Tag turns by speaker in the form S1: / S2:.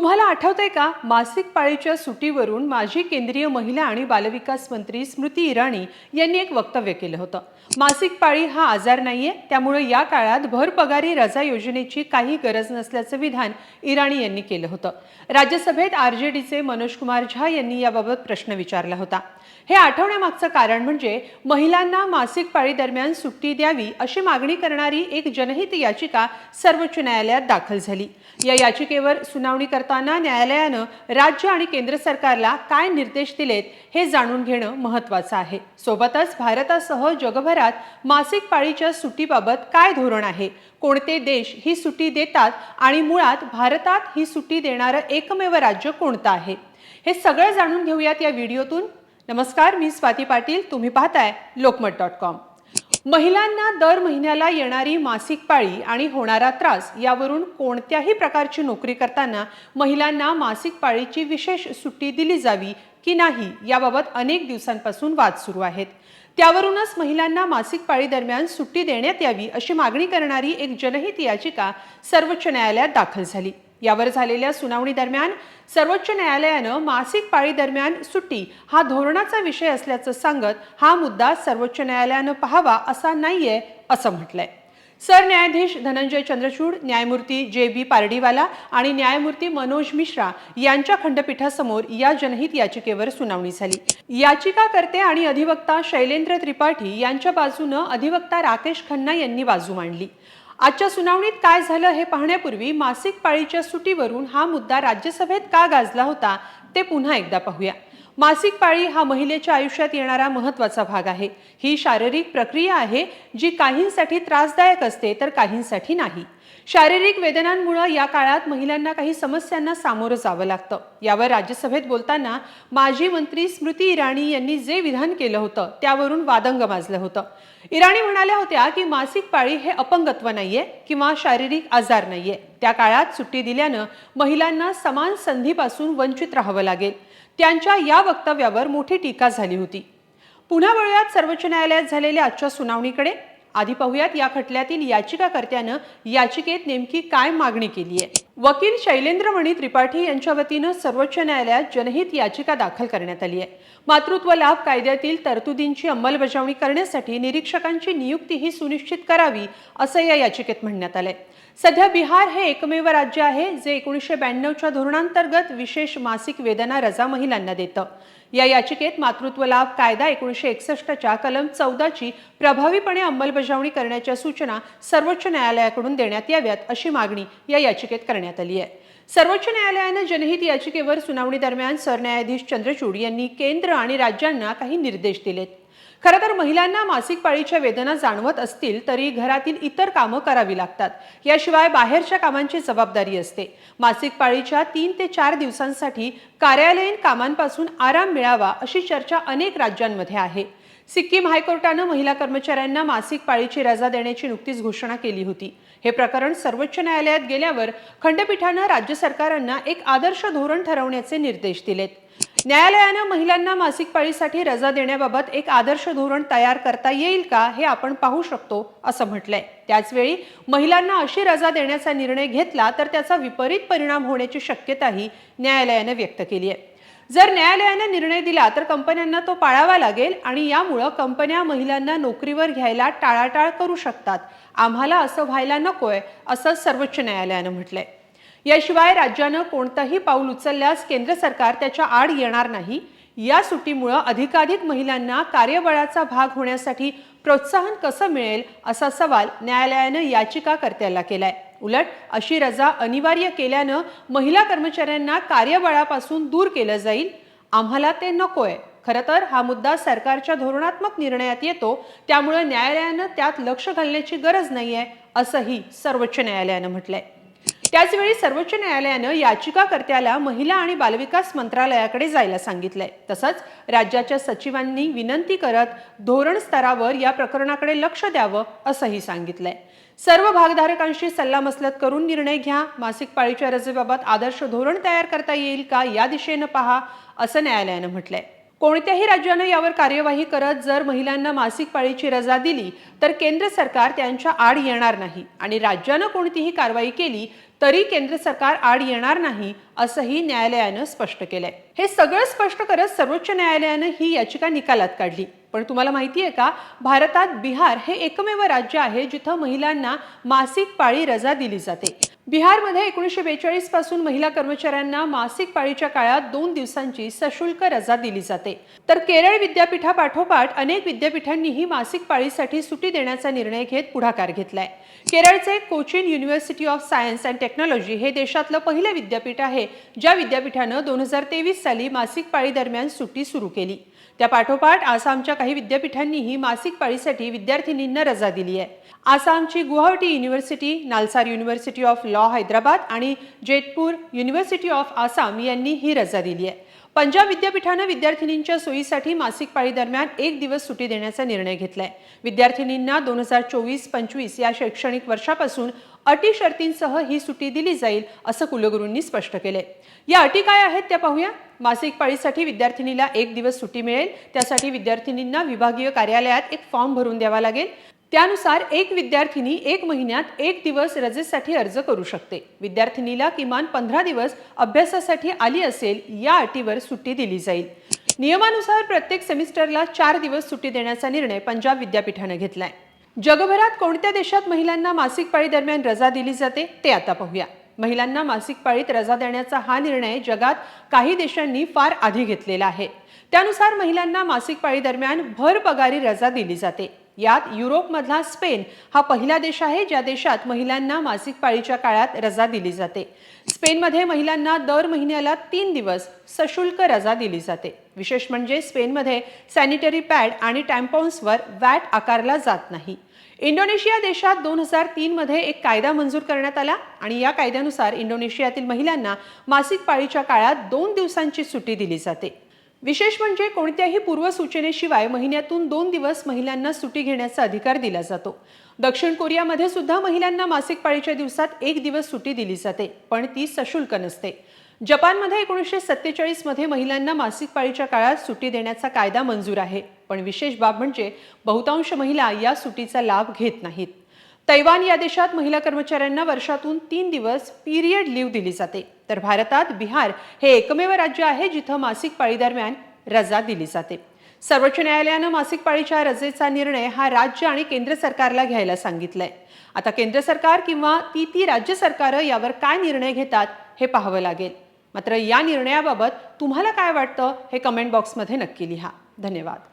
S1: तुम्हाला आठवतंय का? मासिक पाळीच्या सुटीवरून माजी केंद्रीय महिला आणि बालविकास मंत्री स्मृती इराणी यांनी एक वक्तव्य केलं होतं. मासिक पाळी हा आजार नाहीये त्यामुळे या काळात भरपगारी रजा योजनेची काही गरज नसल्याचं विधान इराणी यांनी केलं होतं. राज्यसभेत आरजेडीचे मनोज कुमार झा यांनी याबाबत प्रश्न विचारला होता. हे आठवण्यामागचं कारण म्हणजे महिलांना मासिक पाळी दरम्यान सुट्टी द्यावी अशी मागणी करणारी एक जनहित याचिका सर्वोच्च न्यायालयात दाखल झाली. या याचिकेवर सुनावणी करता करताना न्यायालयानं राज्य आणि केंद्र सरकारला काय निर्देश दिलेत हे जाणून घेणं महत्त्वाचं आहे. सोबतच भारतासह जगभरात मासिक पाळीच्या सुट्टीबाबत काय धोरण आहे? कोणते देश ही सुट्टी देतात आणि मुळात भारतात ही सुट्टी देणारं एकमेव राज्य कोणतं आहे? हे सगळं जाणून घेऊयात या व्हिडिओतून. नमस्कार मी स्वाती पाटील. तुम्ही पाहताय लोकमत डॉट कॉम. महिलांना दर महिन्याला येणारी मासिक पाळी आणि होणारा त्रास यावरून कोणत्याही प्रकारची नोकरी करताना महिलांना मासिक पाळीची विशेष सुट्टी दिली जावी की नाही याबाबत अनेक दिवसांपासून वाद सुरू आहेत. त्यावरूनच महिलांना मासिक पाळी दरम्यान सुट्टी देण्यात यावी अशी मागणी करणारी एक जनहित याचिका सर्वोच्च न्यायालयात दाखल झाली. यावर झालेल्या सुनावणी दरम्यान सर्वोच्च न्यायालयानं मासिक पाळी दरम्यान सुट्टी हा धोरणाचा विषय असल्याचं सांगत हा मुद्दा सर्वोच्च न्यायालयानं पाहावा असा नाहीये असं म्हटलंय. सरन्यायाधीश धनंजय चंद्रचूड न्यायमूर्ती जे बी पारडीवाला आणि न्यायमूर्ती मनोज मिश्रा यांच्या खंडपीठासमोर या जनहित याचिकेवर सुनावणी झाली. याचिकाकर्ते आणि अधिवक्ता शैलेंद्र त्रिपाठी यांच्या बाजूनं अधिवक्ता राकेश खन्ना यांनी बाजू मांडली. आजच्या सुनावणीत काय झालं हे पाहण्यापूर्वी मासिक पाळीच्या सुटीवरून हा मुद्दा राज्यसभेत का गाजला होता ते पुन्हा एकदा पाहूया. मासिक पाळी हा महिलेच्या आयुष्यात येणारा महत्त्वाचा भाग आहे. ही शारीरिक प्रक्रिया आहे जी काहींसाठी त्रासदायक असते तर काहींसाठी नाही. शारीरिक वेदनांमुळे या काळात महिलांना काही समस्यांना सामोरं जावं लागतं. यावर राज्यसभेत बोलताना माजी मंत्री स्मृती इराणी यांनी जे विधान केलं होतं त्यावरून वादंग माजलं होतं. इराणी म्हणाल्या होत्या की मासिक पाळी हे अपंगत्व नाहीये किंवा शारीरिक आजार नाहीये. त्या काळात सुट्टी दिल्यानं महिलांना समान संधीपासून वंचित राहावं लागेल. त्यांच्या या वक्तव्यावर मोठी टीका झाली होती. पुन्हा वळूयात सर्वोच्च न्यायालयात झालेल्या आजच्या सुनावणीकडे आधी पाहूयात या खटल्यातील याचिकाकर्त्यानं याचिकेत नेमकी काय मागणी केली आहे. वकील शैलेंद्रमणी त्रिपाठी यांच्या वतीनं सर्वोच्च न्यायालयात जनहित याचिका दाखल करण्यात आली आहे. मातृत्व लाभ कायद्यातील तरतुदींची अंमलबजावणी करण्यासाठी निरीक्षकांची नियुक्ती ही सुनिश्चित करावी असं या याचिकेत म्हणण्यात आलंय. सध्या बिहार हे एकमेव राज्य आहे जे एकोणीसशे ब्याण्णवच्या धोरणांतर्गत विशेष मासिक वेदना रजा महिलांना देतं. या याचिकेत मातृत्व लाभ कायदा एकोणीसशे एकसष्टच्या कलम चौदाची प्रभावीपणे अंमलबजावणी करण्याच्या सूचना सर्वोच्च न्यायालयाकडून देण्यात याव्यात अशी मागणी या याचिकेत करण्यात आली आहे. सर्वोच्च न्यायालयानं जनहित याचिकेवर सुनावणी दरम्यान सरन्यायाधीश चंद्रचूड यांनी केंद्र आणि राज्यांना काही निर्देश दिलेत. खरं तर महिलांना मासिक पाळीच्या वेदना जाणवत असतील तरी घरातील इतर कामं करावी लागतात. याशिवाय बाहेरच्या कामांची जबाबदारी असते. मासिक पाळीच्या तीन ते चार दिवसांसाठी कार्यालयीन कामांपासून आराम मिळावा अशी चर्चा अनेक राज्यांमध्ये आहे. सिक्कीम हायकोर्टानं महिला कर्मचाऱ्यांना मासिक पाळीची रजा देण्याची नुकतीच घोषणा केली होती. हे प्रकरण सर्वोच्च न्यायालयात गेल्यावर खंडपीठानं राज्य सरकारांना एक आदर्श धोरण ठरवण्याचे निर्देश दिलेत. न्यायालयानं महिलांना मासिक पाळीसाठी रजा देण्याबाबत एक आदर्श धोरण तयार करता येईल का हे आपण पाहू शकतो असं म्हटलंय. त्याचवेळी महिलांना अशी रजा देण्याचा निर्णय घेतला तर त्याचा विपरीत परिणाम होण्याची शक्यताही न्यायालयानं व्यक्त केली आहे. जर न्यायालयानं निर्णय दिला तर कंपन्यांना तो पाळावा लागेल आणि यामुळं कंपन्या महिलांना नोकरीवर घ्यायला टाळाटाळ करू शकतात. आम्हाला असं व्हायला नकोय असं सर्वोच्च न्यायालयानं म्हटलंय. याशिवाय राज्यानं कोणतंही पाऊल उचलल्यास केंद्र सरकार त्याच्या आड येणार नाही. या सुट्टीमुळं अधिकाधिक महिलांना कार्यबळाचा भाग होण्यासाठी प्रोत्साहन कसं मिळेल असा सवाल न्यायालयानं याचिकाकर्त्याला केलाय. उलट अशी रजा अनिवार्य केल्यानं महिला कर्मचाऱ्यांना कार्यबळापासून दूर केलं जाईल. आम्हाला ते नकोय. खरं तर हा मुद्दा सरकारच्या धोरणात्मक निर्णयात येतो. त्यामुळे न्यायालयानं त्यात लक्ष घालण्याची गरज नाहीये असंही सर्वोच्च न्यायालयानं म्हटलंय. त्याचवेळी सर्वोच्च न्यायालयानं याचिकाकर्त्याला महिला आणि बालविकास मंत्रालयाकडे जायला सांगितलंय. तसंच राज्याच्या सचिवांनी विनंती करत धोरण स्तरावर या प्रकरणाकडे लक्ष द्यावं असंही सांगितलंय. सर्व भागधारकांशी सल्लामसलत करून निर्णय घ्या. मासिक पाळीच्या रजेबाबत आदर्श धोरण तयार करता येईल का या दिशेनं पहा असं न्यायालयानं म्हटलंय. कोणत्याही राज्यानं यावर कार्यवाही करत जर महिलांना मासिक पाळीची रजा दिली तर केंद्र सरकार त्यांच्या आड येणार नाही. आणि राज्यानं कोणतीही कारवाई केली तरी केंद्र सरकार आड येणार नाही असंही न्यायालयानं स्पष्ट केलंय. हे सगळं स्पष्ट करत सर्वोच्च न्यायालयानं ही याचिका निकालात काढली. पण तुम्हाला माहिती आहे का भारतात बिहार हे एकमेव राज्य आहे जिथं महिलांना मासिक पाळी रजा दिली जाते. बिहारमध्ये एकोणीसशे बेचाळीसपासून महिला कर्मचाऱ्यांना मासिक पाळीच्या काळात दोन दिवसांची सशुल्क रजा दिली जाते. तर केरळ विद्यापीठापाठोपाठ अनेक विद्यापीठांनीही मासिक पाळीसाठी सुटी देण्याचा निर्णय घेत पुढाकार घेतलाय. केरळचे Cochin university of science and technology हे देशातलं पहिलं विद्यापीठ आहे ज्या विद्यापीठानं दोन हजार तेवीस साली मासिक पाळी दरम्यान सुट्टी सुरू केली. त्या पाठोपाठ आसामच्या काही विद्यापीठांनीही मासिक पाळीसाठी विद्यार्थिनींना रजा दिली आहे. आसामची Guwahati university Nalsar university of law Hyderabad आणि जेतपूर युनिव्हर्सिटी ऑफ आसाम यांनी ही रजा दिली आहे. पंजाब विद्यापीठानं विद्यार्थिनींच्या सोयीसाठी मासिक पाळी दरम्यान एक दिवस सुटी देण्याचा निर्णय घेतलाय. विद्यार्थिनींना दोन हजार चोवीस पंचवीस या शैक्षणिक वर्षापासून अटी शर्तींसह ही सुटी दिली जाईल असं कुलगुरूंनी स्पष्ट केलंय. या अटी काय आहेत त्या पाहूया. मासिक पाळीसाठी विद्यार्थिनीला एक दिवस सुटी मिळेल. त्यासाठी विद्यार्थिनींना विभागीय कार्यालयात एक फॉर्म भरून द्यावा लागेल. त्यानुसार एक विद्यार्थिनी एक महिन्यात एक दिवस रजेसाठी अर्ज करू शकते. विद्यार्थिनीला किमान पंधरा दिवस अभ्यासासाठी आली असेल या अटीवर सुट्टी दिली जाईल. नियमानुसार प्रत्येक सेमिस्टरला चार दिवस सुट्टी देण्याचा निर्णय पंजाब विद्यापीठानं घेतलाय. जगभरात कोणत्या देशात महिलांना मासिक पाळी दरम्यान रजा दिली जाते ते आता पाहूया. महिलांना मासिक पाळीत रजा देण्याचा हा निर्णय जगात काही देशांनी फार आधी घेतलेला आहे. त्यानुसार महिलांना मासिक पाळी दरम्यान भर पगारी रजा दिली जाते. यात युरोपमधला स्पेन हा पहिला देश आहे ज्या देशात महिलांना मासिक पाळीच्या काळात रजा दिली जाते. स्पेनमध्ये महिलांना दर महिन्याला तीन दिवस सशुल्क रजा दिली जाते. विशेष म्हणजे स्पेनमध्ये सॅनिटरी पॅड आणि टॅम्पॉन्सवर वॅट आकारला जात नाही. इंडोनेशिया देशात दोन हजार तीनमध्ये एक कायदा मंजूर करण्यात आला आणि या कायद्यानुसार इंडोनेशियातील महिलांना मासिक पाळीच्या काळात दोन दिवसांची सुट्टी दिली जाते. विशेष म्हणजे कोणत्याही पूर्वसूचनेशिवाय महिन्यातून दोन दिवस महिलांना सुटी घेण्याचा अधिकार दिला जातो. दक्षिण कोरियामध्ये सुद्धा महिलांना मासिक पाळीच्या दिवसात एक दिवस सुट्टी दिली जाते पण ती सशुल्क नसते. जपानमध्ये एकोणीसशे सत्तेचाळीसमध्ये महिलांना मासिक पाळीच्या काळात सुटी देण्याचा कायदा मंजूर आहे पण विशेष बाब म्हणजे बहुतांश महिला या सुटीचा लाभ घेत नाहीत. तैवान या देशात महिला कर्मचाऱ्यांना वर्षातून तीन दिवस पीरियड लिव्ह दिली जाते. तर भारतात बिहार हे एकमेव राज्य आहे जिथं मासिक पाळी दरम्यान रजा दिली जाते. सर्वोच्च न्यायालयानं मासिक पाळीच्या रजेचा निर्णय हा राज्य आणि केंद्र सरकारला घ्यायला सांगितलंय. आता केंद्र सरकार किंवा ती ती राज्य सरकारं यावर काय निर्णय घेतात हे पाहावं लागेल. मात्र या निर्णयाबाबत तुम्हाला काय वाटतं हे कमेंट बॉक्समध्ये नक्की लिहा. धन्यवाद.